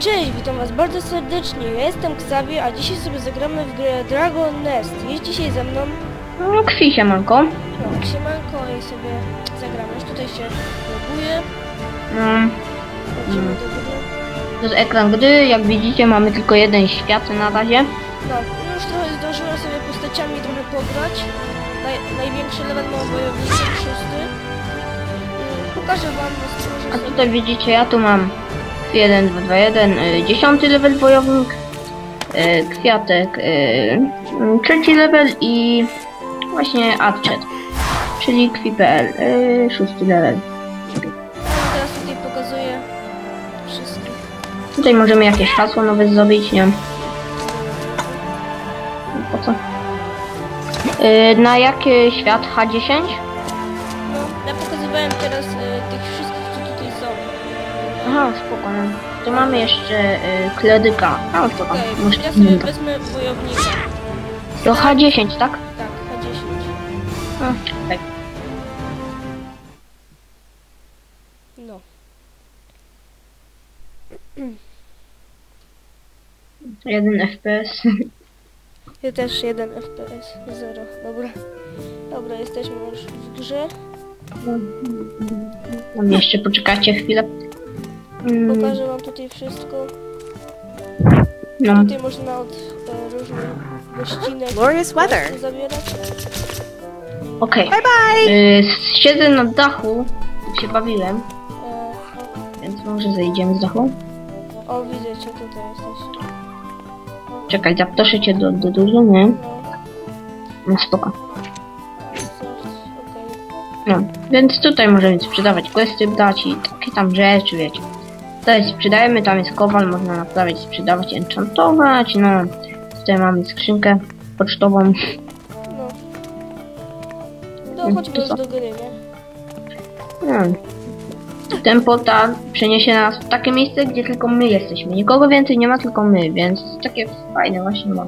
Cześć, witam was bardzo serdecznie. Ja jestem Xavier, a dzisiaj sobie zagramy w grę Dragon Nest. Jest dzisiaj ze mną, No, kwi się, manko. no, siemanko i sobie zagramy. Już tutaj się loguję. Mm, Wchodzimy do gry. to jest ekran gry. Jak widzicie, mamy tylko jeden świat na razie. No, już trochę zdążyłem sobie postaciami trochę pograć. Naj, największy level mam wojownikiem, szósty. Y, Pokażę wam, A stworzę sobie... tutaj widzicie, ja tu mam 1, 2, 2, 1, y, dziesiąty level wojownik, y, kwiatek, y, trzeci level i właśnie Archer, czyli kwi.pl, y, szósty level. Teraz tutaj pokazuję. Tutaj możemy jakieś hasło nowe zrobić, nie wiem. Po co? Y, na jaki świat H10? No, ja pokazywałem teraz tych wszystkich. Aha, spoko. no. Tu mamy jeszcze y, kledyka. A, spoko. Okej, Może ja sobie wezmę wojownika. To H10, tak? Tak, H10. A, tak. No. Jeden FPS. Ja też 1 FPS, 0. Dobra. Dobra, jesteśmy już w grze. Tam jeszcze poczekajcie chwilę. Mm, Pokażę wam tutaj wszystko. no, Tutaj można od e, różnych gościnek Glorious weather. zabierać. okej. Bye bye. Y, Siedzę na dachu. Tak się bawiłem. E, Więc może zejdziemy z dachu. o, widzę cię, tutaj jesteś. Czekaj, zaproszę cię do, do drużyny. No, No spoko. okej. No, więc tutaj możemy sprzedawać questy, dać i takie tam rzeczy, wiecie. Tutaj sprzedajemy, tam jest kowal, można naprawiać, sprzedawać, enchantować, no. Tutaj mamy skrzynkę pocztową. No. No, Mm, chodźmy to już do gry, nie? No. Ten portal przeniesie nas w takie miejsce, gdzie tylko my jesteśmy. Nikogo więcej nie ma, tylko my, więc takie fajne właśnie ma.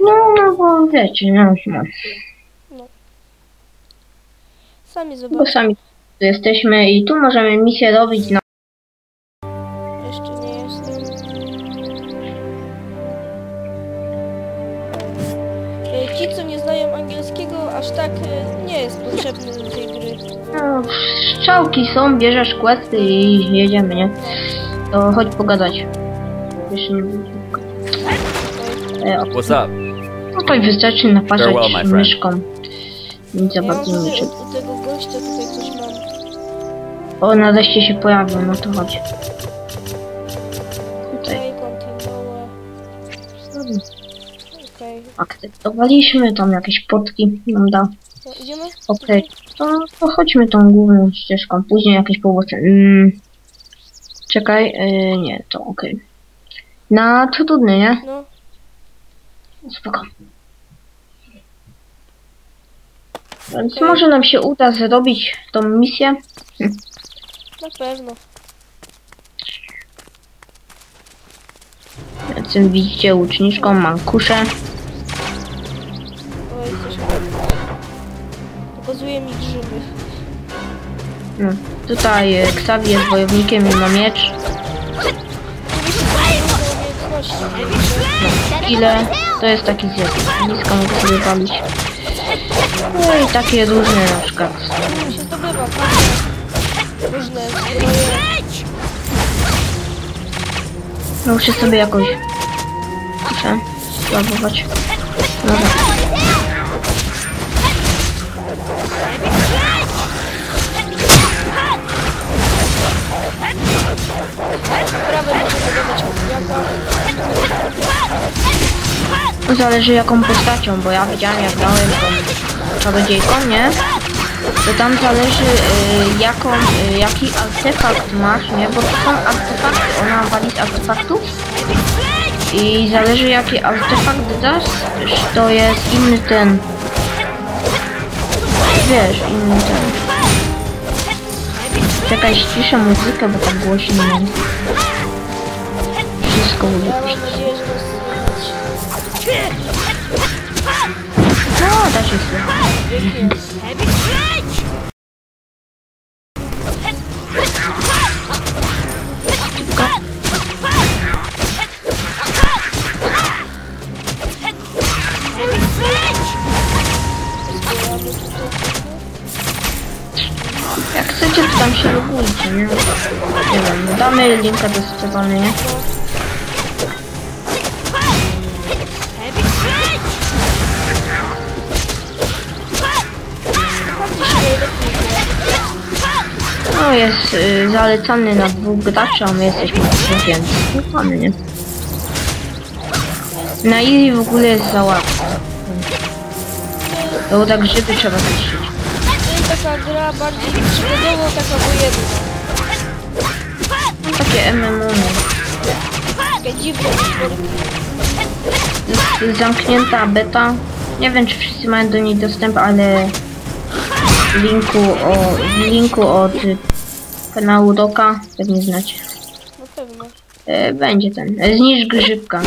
No, no bo wiecie, no, no. Sami Bo zobaczcie. sami tu jesteśmy i tu możemy misję robić na... są, bierzesz questy i jedziemy, nie? To chodź pogadać. Jeszcze nie. E, What's up? no to i wystarczy naparzać Farewell, myszką. Nic za bardzo nie tutaj u tego gościa tutaj coś mam. O, nareszcie się pojawił, no to chodź. Tutaj. Okej. Okej. Akceptowaliśmy, tam jakieś potki nam da. No, idziemy? To, to chodźmy tą główną ścieżką, później jakieś pobocze. Mm. Czekaj, yy, nie, to okej. Na trudny, nie? No, Spoko. Więc może nam się uda zrobić tą misję. na pewno. Więc widzicie łuczniczką, mam kuszę. No. Tutaj e, Xavi jest wojownikiem i ma miecz. Umiejętności. Ile? To jest taki zjazd. Blisko mogę sobie walić. No i takie różne na przykład. Różne. No muszę sobie jakoś... Muszę spróbować. Dobra. Zależy jaką postacią, bo ja widziałem jak dałem tą czarodziejką, nie? To tam zależy y, jaką, y, jaki artefakt masz, nie? Bo to są artefakty, ona wali z artefaktów i zależy jaki artefakt dasz, to jest inny ten, wiesz, inny ten. Czekaj, ściszę muzykę, bo tak głośno mam. Wszystko Ja lubię. mam nadzieję, że do strony, nie? No jest y, zalecany na dwóch graczy, a my jesteśmy na więc ufamy, nie? Na easy w ogóle jest za łatwo. Bo tak grzyby trzeba zniszczyć. To taka gra bardziej przygodowo, taka wojenna. Takie MMO, nie? Taka dziwna gierka. Jest zamknięta beta. Nie wiem, czy wszyscy mają do niej dostęp, ale w linku, o, w linku od kanału Doka, pewnie znacie. Na pewno. E, będzie ten. E, zniszcz grzybka.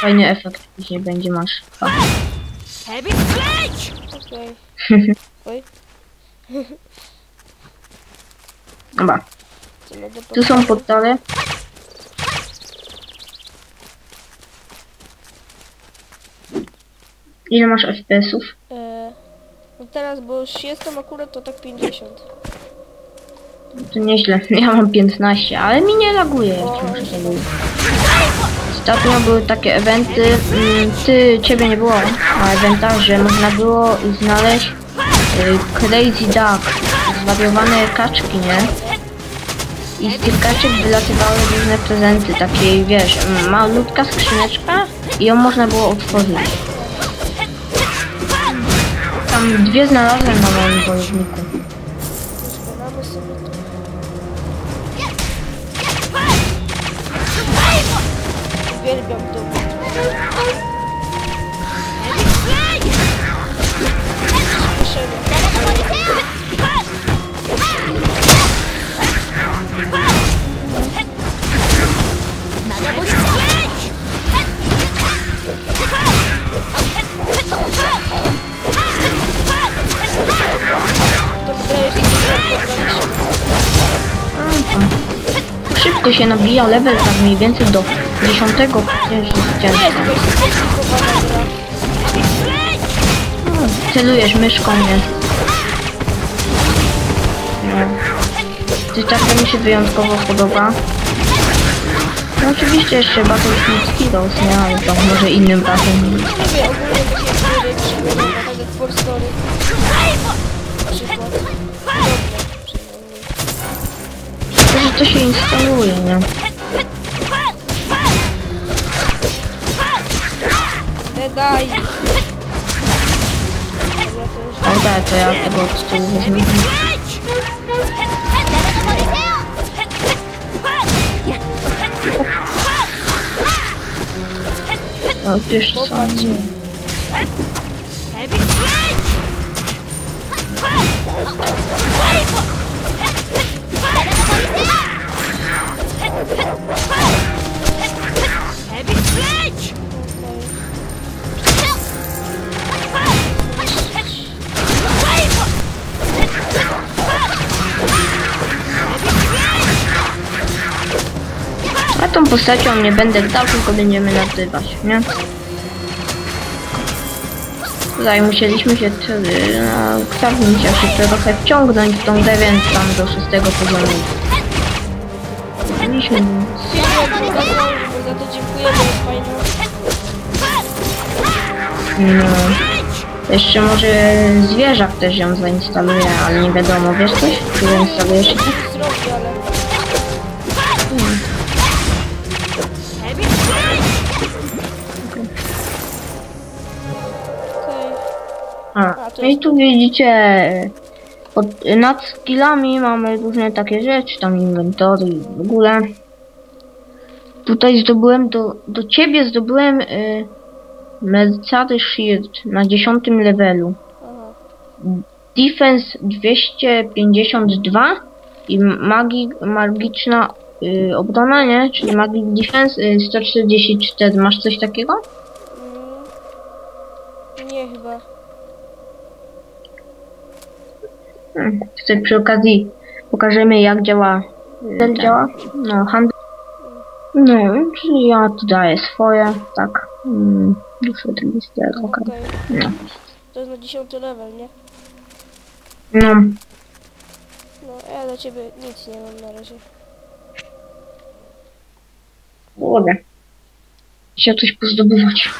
Fajny efekt później będzie masz. Pa. Okej. Co będę Tu są portale. Ile masz FPS-ów? E, no teraz, bo już jestem akurat, to tak 50. To nieźle. Ja mam 15, ale mi nie laguje. Nie laguje. Ostatnio były takie eventy, mm, ty, ciebie nie było na eventach, że można było znaleźć y, Crazy Duck, zwariowane kaczki, nie? I z tych kaczek wylatywały różne prezenty, takie, wiesz, malutka skrzyneczka i ją można było otworzyć. Tam dwie znalazłem na moim to. Uwielbiam to. Słyszenie. Szybko się nabija level, tak mniej więcej do 10, przecież jest to ciężko. jest jakaś skomplikowana gra. Celujesz myszką, nie? Takiego mi się wyjątkowo podoba. No oczywiście jeszcze Battlefield Heroes, nie? Ale to może innym razem. Wiem, ogólnie takie gry że to się instaluje, nie? Daj! O tak, to ja tego od tyłu wezmę. O, wiesz co? Tą postacią nie będę dał, tylko będziemy nagrywać, nie? Tutaj musieliśmy się, t- no, musiał się trochę wciągnąć w tą grę, więc tam do szóstego poziomu. Mieliśmy... Za to dziękuję. No... Jeszcze może zwierzak też ją zainstaluje, ale nie wiadomo, wiesz coś? Czy zainstalujesz się? To no i jest- tu widzicie, pod, nad skillami mamy różne takie rzeczy, tam inwentory i w ogóle. Tutaj zdobyłem, do, do ciebie zdobyłem y, Mercedes Shield na 10 levelu. Aha. Defense 252 i magi, magiczna y, obrona, nie? Czyli Magic Defense y, 144. Masz coś takiego? Mm. Nie chyba. Tutaj przy okazji pokażemy jak działa. Jak działa? No, handel. No, czyli ja tu daję swoje, tak. Mm, duszę register, okej. Okej. No. To jest na 10 level, nie? No, No. dla ciebie nic nie mam na razie. Mogę. Się coś pozdobywać.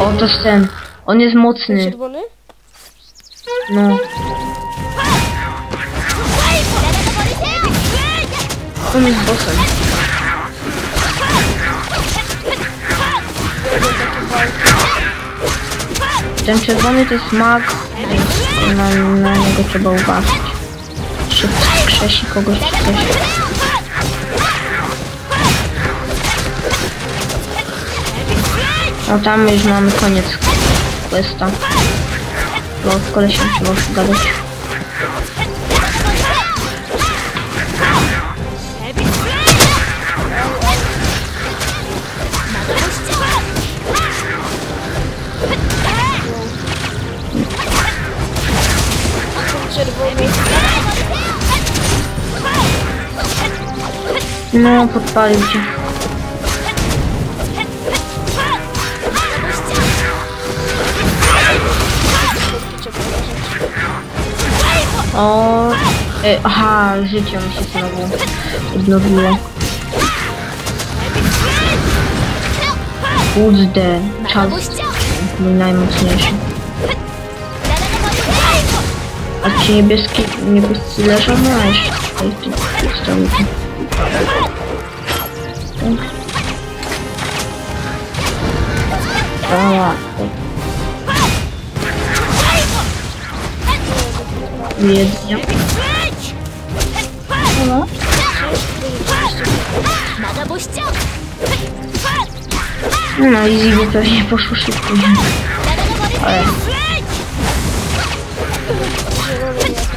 O, to jest ten. On jest Ten mocny. czerwony? No. On jest bossem. Ten czerwony to jest mag, więc na, na niego trzeba uważać. Czy krzesi kogoś czy coś. No tam już mamy koniec questa. Bo z kolesiem trzeba gadać. Ten czerwony. No, podpalił cię. O, e, aha, życie mi się znowu odnowiło. Kurde, czas mój najmocniejszy. A ci niebieski, niebiescy leżą? No, jeszcze tutaj tu stoi. O, Jedynie. No. No i Zibi pewnie poszło szybko. Ale Zielony nie.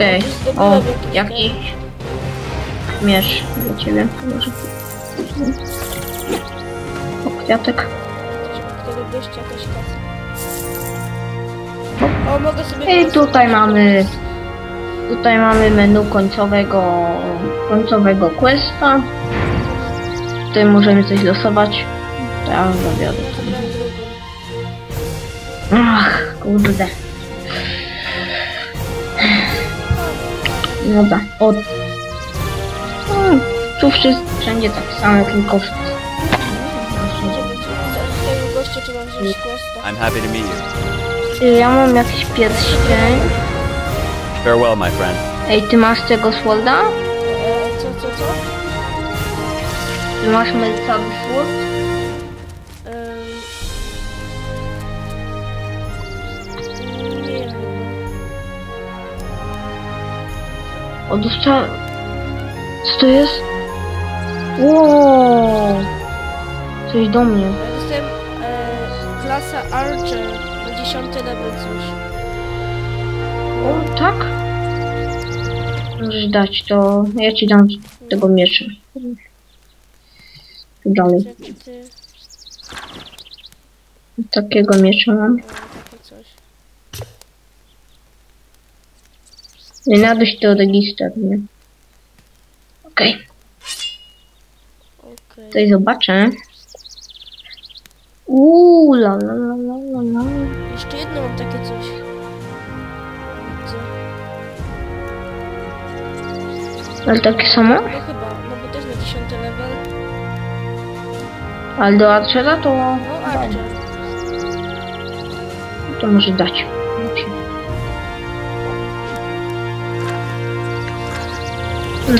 okej. O, jakiś miecz dla ciebie. Może. O, kwiatek. Wtedy wyjść jakaś kasa. O, mogę sobie... I tutaj mamy tutaj mamy menu końcowego końcowego questa. Tutaj możemy coś losować. To ja drugą. Ach, kurde. Dobra, o. Hmm, tu wszyscy, wszędzie tak samo, tylko w... Żeby tutaj goście trzeba wziąć questa. I'm happy to meet you. Ty, Ja mam jakiś pierścień. Farewell, my friend. Ej, ty masz tego Swolda? E, co, co, co? Ty masz Melcawy Sword? Ym... Nie wiem. O, dostałem... Co to jest? Wow. Coś do mnie. Ja dostałem e, klasa Archer na 10 level coś. O, tak? Możesz dać to. Ja ci dam tego miecza. Tu dalej. Ty... Takiego miecza mam. E, takie coś. Nie nadość do register, nie? Okej, Okej. Tutaj zobaczę. Uuu, la la la la la. Jeszcze jedno mam takie coś. Widzę. Ale takie samo? No chyba, no bo też na 10 level. Ale do Archera to... No Archer. To może dać.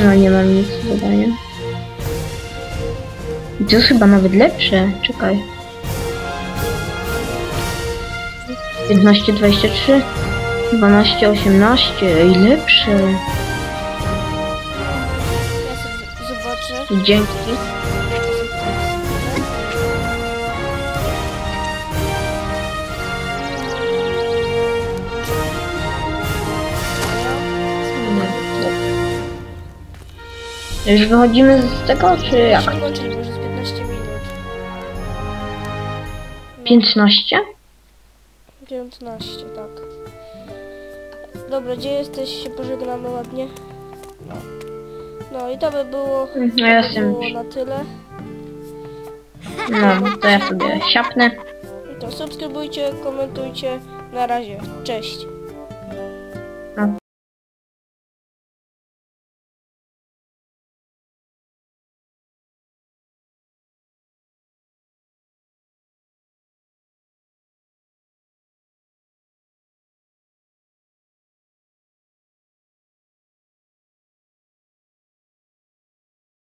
No nie mam nic do dodania. I To jest chyba nawet lepsze. Czekaj. 15, 23, 12, 18. Ej, lepsze. Ja sobie zobaczę. Dzięki. Już wychodzimy z tego, czy jak? 15? 15, tak. Dobra, gdzie jesteś? Się pożegnamy ładnie. No. No i to by było, No to ja by jestem było na tyle. No, to ja sobie siapnę. To subskrybujcie, komentujcie. Na razie. Cześć.